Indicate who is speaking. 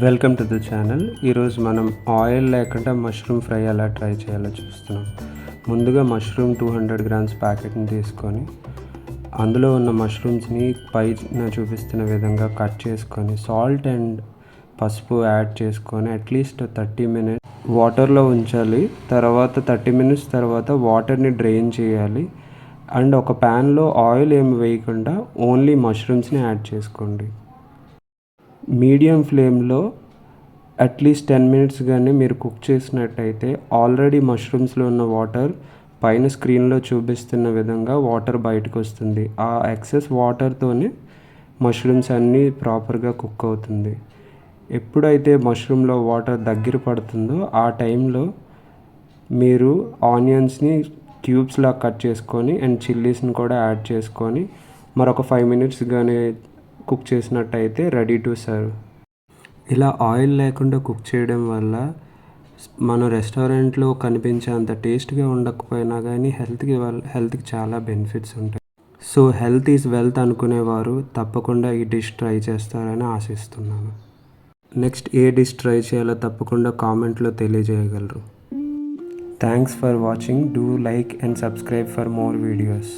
Speaker 1: Welcome to the channel ఈరోజు మనం oil లేకుండా మష్రూమ్ ఫ్రై ఎలా ట్రై చేయాలో చూస్తున్నాం. ముందుగా మష్రూమ్ టూ హండ్రెడ్ గ్రామ్స్ ప్యాకెట్ని తీసుకొని అందులో ఉన్న మష్రూమ్స్ని పైన చూపిస్తున్న విధంగా కట్ చేసుకొని సాల్ట్ అండ్ పసుపు యాడ్ చేసుకొని అట్లీస్ట్ థర్టీ మినిట్స్ వాటర్లో ఉంచాలి. తర్వాత థర్టీ మినిట్స్ తర్వాత వాటర్ని డ్రైన్ చేయాలి. అండ్ ఒక ప్యాన్లో ఆయిల్ ఏమి వేయకుండా ఓన్లీ మష్రూమ్స్ని యాడ్ చేసుకోండి. మీడియం ఫ్లేమ్లో అట్లీస్ట్ టెన్ మినిట్స్ కానీ మీరు కుక్ చేసినట్టయితే ఆల్రెడీ మష్రూమ్స్లో ఉన్న వాటర్ పైన స్క్రీన్లో చూపిస్తున్న విధంగా వాటర్ బయటకు వస్తుంది ఆ ఎక్సెస్ వాటర్తోనే మష్రూమ్స్ అన్నీ ప్రాపర్గా కుక్ అవుతుంది. ఎప్పుడైతే మష్రూమ్లో వాటర్ దగ్గర పడుతుందో ఆ టైంలో మీరు ఆనియన్స్ని క్యూబ్స్లా కట్ చేసుకొని అండ్ చిల్లీస్ని కూడా యాడ్ చేసుకొని మరొక ఫైవ్ మినిట్స్ కానీ కుక్ చేసినట్టయితే రెడీ టు సర్వ్. ఇలా ఆయిల్ లేకుండా కుక్ చేయడం వల్ల మన రెస్టారెంట్లో కనిపించే అంత టేస్ట్గా ఉండకపోయినా కానీ హెల్త్కి వల్ల హెల్త్కి చాలా బెనిఫిట్స్ ఉంటాయి. సో హెల్త్ ఈజ్ వెల్త్ అనుకునేవారు తప్పకుండా ఈ డిష్ ట్రై చేస్తారని ఆశిస్తున్నాను. నెక్స్ట్ ఏ డిష్ ట్రై చేయాలో తప్పకుండా కామెంట్లో తెలియజేయగలరు. Thanks for watching. Do like and subscribe for more videos.